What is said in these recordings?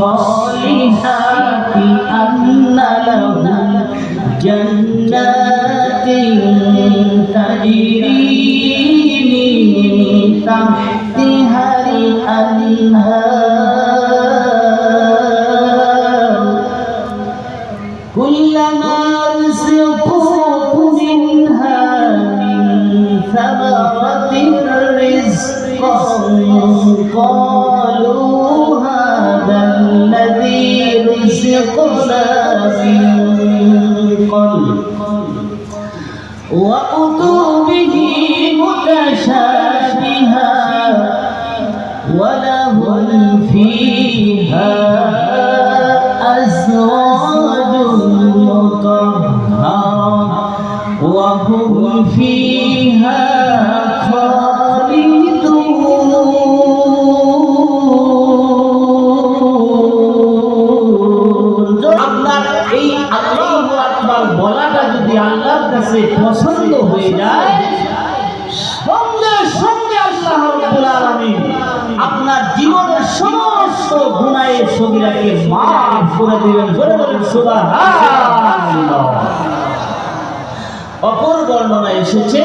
الصالحات أن لهم جنات تجري من تحتها الأنهار কাছে পছন্দ হয়ে যায় আপনার জীবনের সমস্ত গুনাহের সগীরাকে মাফ করে দিবেন। জোরে বলেন, সুবহানাল্লাহ। অপর বর্ণনা এসেছে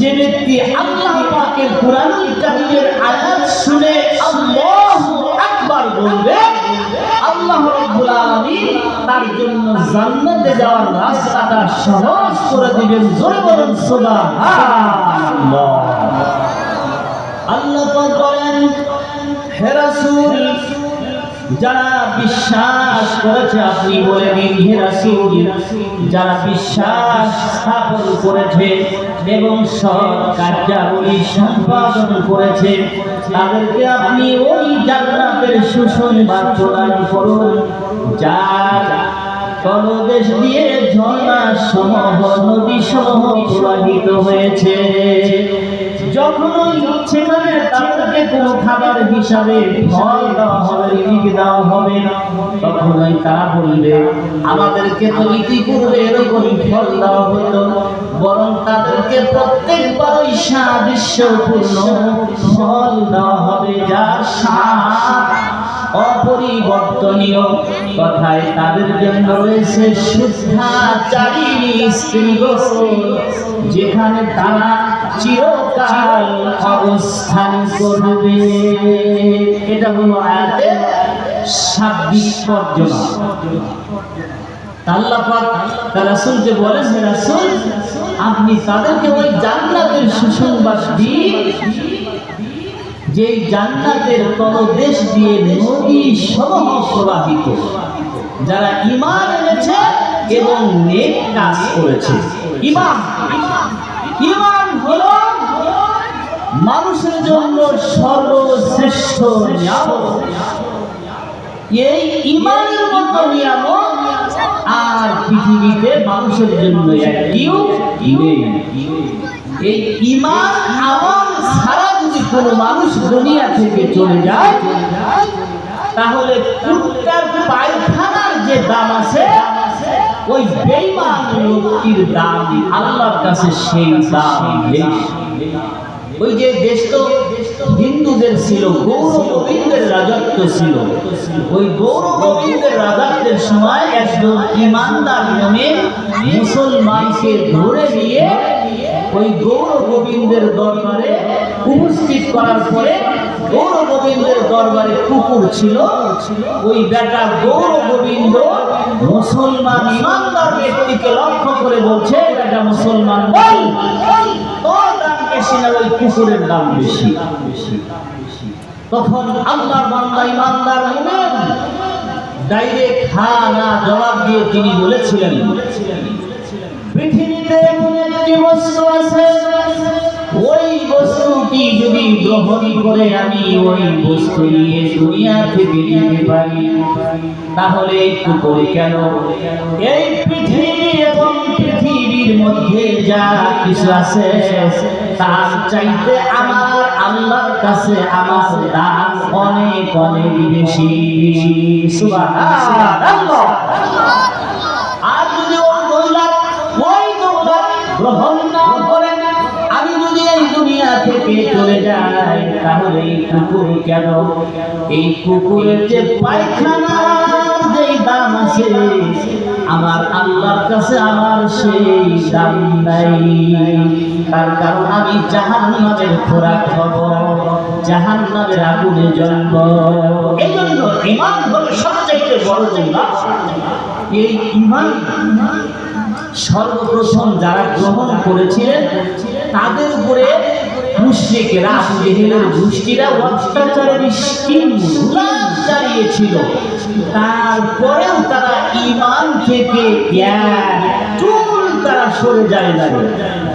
যে ব্যক্তি আল্লাহ পাকের কোরআনুল কারীমের আয়াত শুনে আল্লাহু আকবার বলবে, আল্লাহ রাব্বুল আলামিন তার জন্য জান্নাতে যাওয়ার রাস্তাটা সহজ করে দিবেন। জোরে বলেন, সুবহানাল্লাহ। আল্লাহ পাক বলেন, হে রাসূল যারা বিশ্বাস করেছে, আপনি বলে দিন, হে রাসূল, যারা বিশ্বাস স্থাপন করেছে এবং সৎ কার্যাবলী সম্পাদন করেছে, তাদেরকে আপনি ওই জান্নাতের সুসংবাদ প্রদান করুন, যার তলদেশ দিয়ে ঝর্ণা সমূহ নদী সমূহ প্রবাহিত হয়েছে। যখন ওই সেখানে তাদেরকে কোনো খাবার হিসাবে ফল দেওয়া হবে, রিজিক দেওয়া হবে তখন ওই তারা বলবে, আমাদেরকে তো ইতিপূর্বে এরকম ফল দেওয়া হতো, বরং তাদেরকে প্রত্যেকবার ওই সাদৃশ্যপূর্ণ ফল দেওয়া হবে, যার স্বাদ অপরিবর্তনীয়। কথায় তাদের জন্য রয়েছে শুদ্ধাচারী স্ত্রীগোষ্ঠী যেখানে তারা চিরকাল অবস্থান করবে। এটা হলো আয়াতের শাব্দিক রাসূল, আপনি তাদেরকে ওই জান্নাতের সুসংবাদ দিন। যে জান্নাতের তলদেশ দিয়ে নদী সমূহ প্রবাহিত যারা ঈমান এনেছে এবং নেক কাজ করেছে। ঈমান। হলো মানুষের জন্য সর্বশ্রেষ্ঠ নিয়ামত। এই ইমানের মতো নিয়ামত আর পৃথিবীতে মানুষের জন্য একটিও এই ইমান, আমল ছাড়া যদি কোনো মানুষ দুনিয়া থেকে চলে যায়, তাহলে কুত্তার পায়খানার যে দাম আছে, ওই বেঈমান লোকটির দাম আল্লাহর কাছে সেই দাম বেশি ওই যে দেশ তো হিন্দুদের ছিল, গৌর গোবিন্দের রাজত্ব ছিল। ওই গৌর গোবিন্দের রাজত্বের সময় একজন ইমানদার মনে মুসলমানকে ধরে নিয়ে ওই গৌর গোবিন্দের দরবারে উপস্থিত করার পরে গৌর গোবিন্দের দরবারে কুকুর ছিল। ওই বেটা গৌর গোবিন্দ মুসলমান, ইমানদার ব্যক্তিকে লক্ষ্য করে বলছে, বেটা মুসলমান বল বেশি ওই কুকুরের দাম বেশি। তখন আল্লাহর বান্দা, ইমানদার, মুমিন ডাইরেক্ট না জবাব দিয়ে তিনি বলেছিলেন, পৃথিবীতে একটি বস্তু আছে, ওই বস্তুটি যদি গ্রহণ করে আমি ওই বস্তু নিয়ে দুনিয়া থেকে যেতে পারি, তাহলে কুকুর কেন? এই পৃথিবী পৃথিবীর মধ্যে যা কিছু আছে, তার চাইতে আমার আল্লাহর কাছে আমার দাম অনেক অনেক বেশি। আর যদি ওই ওই গ্রহণ না করেন, আমি যদি এই দুনিয়া থেকে চলে যাই, তাহলে এই কুকুর কেন? এই কুকুরের যে পায়খানা যেই দাম আছে আমার আল্লাহর কাছে আমার সেই দাম নাই। তার কারণ আমি জাহান নামের খোরাক হব জাহান নামের আগুনে জন্ম এই জন্য ইমান হল সবচাইতে বড় এই ইমান সর্বপ্রথম যারা গ্রহণ করেছিলেন, তাদের উপরে মুশ্রিকেরা আবু জেহেলের গোষ্ঠীরা অত্যাচারের স্কিম চালিয়েছিল তারপরেও তারা ইমান থেকে চুল তারা সরে যায় না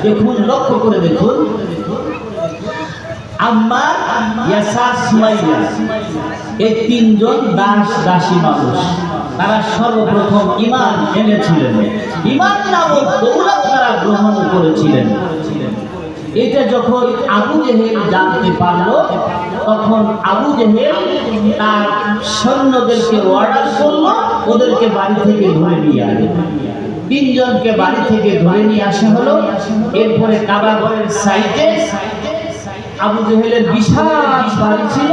দেখুন, লক্ষ্য করে দেখুন। সুমাইয়া এই তিনজন দাস দাসী মানুষ। তারা সর্বপ্রথম ইমান এনেছিলেন। ইমান নামক দৌলত তারা গ্রহণ করেছিলেন। এটা যখন আবু জেহেল জানতে পারল, তখন আবু জেহেল তার সৈন্যদেরকে অর্ডার করল, ওদেরকে বাড়ি থেকে ধরে নিয়ে আসে তিনজনকে বাড়ি থেকে ধরে নিয়ে আসা হলো। এরপরে কাবাগরের সাইডে আবু জেহেলের বিশাল বাড়ি ছিল।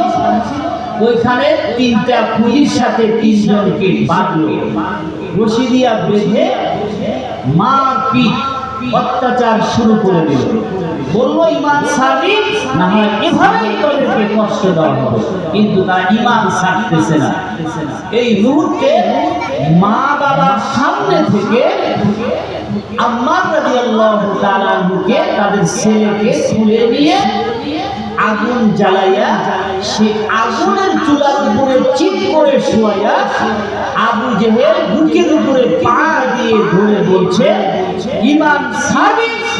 ওইখানে তিনটা পুলিশ সাথে তিনজনকে বাঁধলো। রশি দিয়া বেঁধে মার পিট অত্যাচার শুরু করে দিল। বলল ইমান সাবি না হয় এভাবেই তাদেরকে কষ্ট দেওয়া হবে। কিন্তু তারা ইমান ছাড়তেছে না। এই মুহূর্তে মা বাবার সামনে থেকে আম্মা রাদিয়াল্লাহু তাআলা আনহুকে, তাদের ছেলেকে তুলে নিয়ে আগুন জ্বালাইয়া, সে আগুনের চুলার উপরে চিত করে শোয়াইয়া আবু জেহেল বুকের উপরে পা দিয়ে ধরে বলছে ইমান সাবি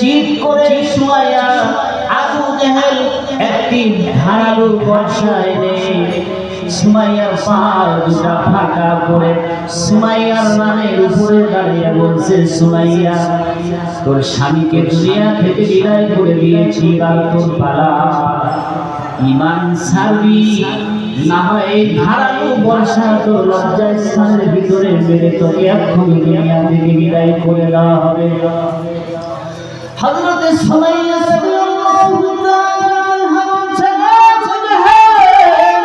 চিৎ করে সুমায়া আবু জেহেল একটি ধারালো বর্ষা এনে সুমাইয়ার পা দুটা ফাঁকা করে সুমাইয়ার রানের উপরে দাঁড়িয়ে বলছে, সুমাইয়া, তোর স্বামীকে দুনিয়া থেকে বিদায় করে দিয়েছি, আর তোর পালা ইমান সাবি না হয় এই ধারালো বর্ষা তো লজ্জা স্থানের ভিতরে মেরে তোকে এক্ষুনি দুনিয়া থেকে বিদায় করে দেওয়া হবে। হযরতে সুমাইয়া রাদিয়াল্লাহু তাআলা আনহা বলছেন, "হে সুবহান!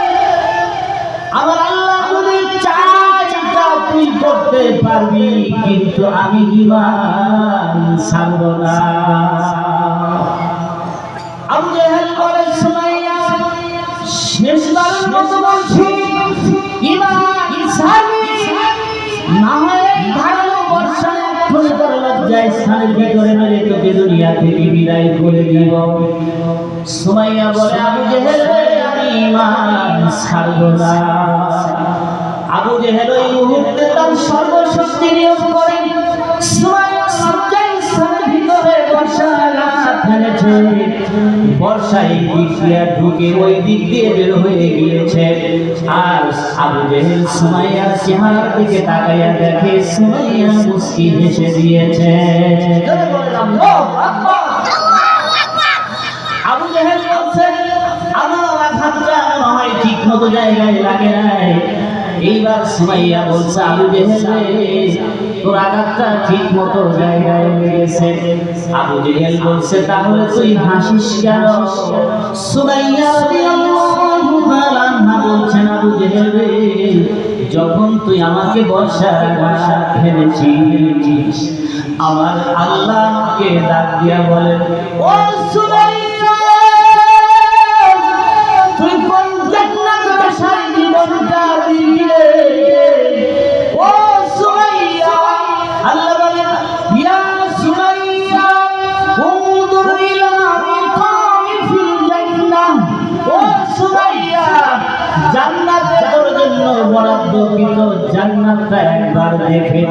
আমার আল্লাহ যদি চায় তা তুই করতে পারবি কিন্তু আমি ইমান ছাড়ব না আবু জেহেল বলে সুমাইয়া শেষবারের মতো বলছি ইমান ছাড়বি না স্থানের ভিতরে মেরে তোকে দুনিয়া থেকে বিদায় করে দিব। সুমাইয়া বলে, আবু জেহেল আমি ইমান ছাড়ব না। আবু জেহেল ওই মুহূর্তে তার সর্বশক্তি নিয়োগ করে। সুমাইয়া বর্ষায় দিক দিয়ে ঢুকে ওই দিক দিয়ে বের হয়ে গিয়েছে। আর আবু জেহেল সুমাইয়ার চেহারার দিকে তাকাইয়া দেখে সুমাইয়া মুস্কি হেসে দিয়েছে। আবু জেহেল বলছে, আমার আঘাতটা মনে হয় ঠিক মতো জায়গায় লাগে নাই। এইবার সুমাইয়া বলছে, আবু জেহেল তোর আঘাতটা ঠিক মতো জায়গায় লেগেছে। আবু জেহেল বলছে, তাহলে তুই হাসিস কেন সুমাইয়া রাদিয়াল্লাহু তাআলা বলছেন আবু জেহেল রে যখন তুই আমাকে বর্ষা বর্ষা ফেলেছিস আমার আল্লাহকে ডাক দিয়া বলেন, ও সুমাইয়া জান্নাতটা একবার দেখে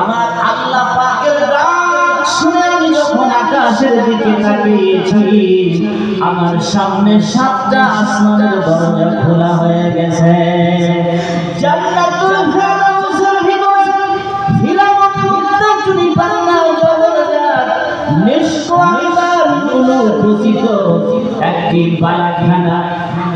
আমার আল্লাহ পাকের ডাক শুনে আমি যখন আকাশের দিকে তাকিয়েছি, আমার সামনে সাতটা আসমানের দরজা খোলা হয়ে গেছে। জান্নাতুল ফেরদাউসের ভিতরে হীরামণি মুক্তা চুরি পান্না জগৎজাত নিষ্কোয়ার কোনো একটি বালাখানা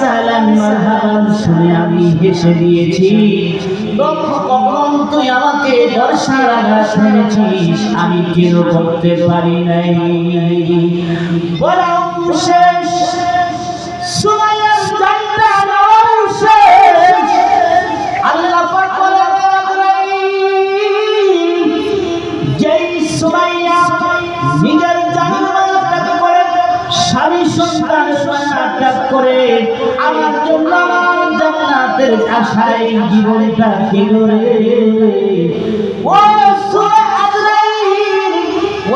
সালাম, মারহাবান, শুনে আমি হেসে দিয়েছি। তুই আমাকে মেরেছিস আমি কেউ করতে পারি নাই। শেষ জান্নাতের আশায় জীবনটা দিল রে। ও সুমাইয়া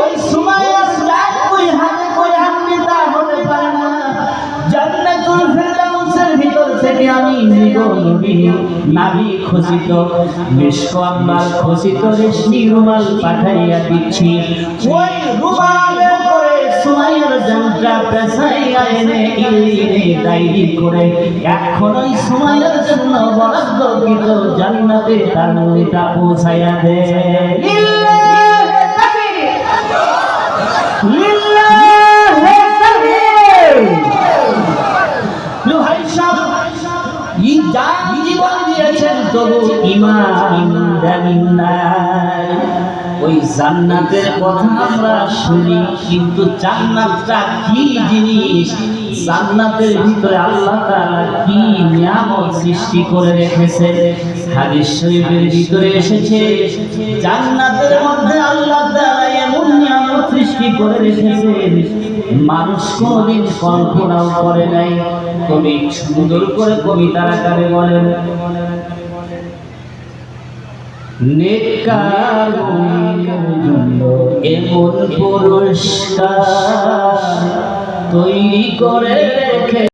ওই সুমাইয়া যাক কই হাতে কই হাতে তা হতে পারে না। জান্নাতুল ফেরদাউসের ভিতর থেকে আমি মৃগ নবী নাবি খচিত মিষ্ক আম্বার খচিত রেশমি রুমাল পাঠাইয়া দিচ্ছি। ওই রুমালে সুমাইয়ার জানটা পেছাইয়া এনে ইলিনে ডাইরি করে। এখন ওই সুমাইয়ার জন্য বরাদ্দকৃত জান্নাতে, তার নূরটা পৌঁছাইয়া দে। লোহাই সাহেব যা জীবন দিয়েছেন তবু ইমান জান্নাতের কথা আমরা শুনি, কিন্তু জান্নাতটা কি জিনিস? জান্নাতের ভিতরে আল্লাহ তাআলা কি নিয়ামত সৃষ্টি করে রেখেছে? হাদিস শরীফের ভিতরে এসেছে, জান্নাতের মধ্যে আল্লাহ তাআলা এমন নিয়ামত সৃষ্টি করে রেখেছে মানুষ কোনোদিন কল্পনাও করে নাই। কবি সুন্দর করে কবিতার আকারে বলেন পুরস্কার তৈরি করে রেখে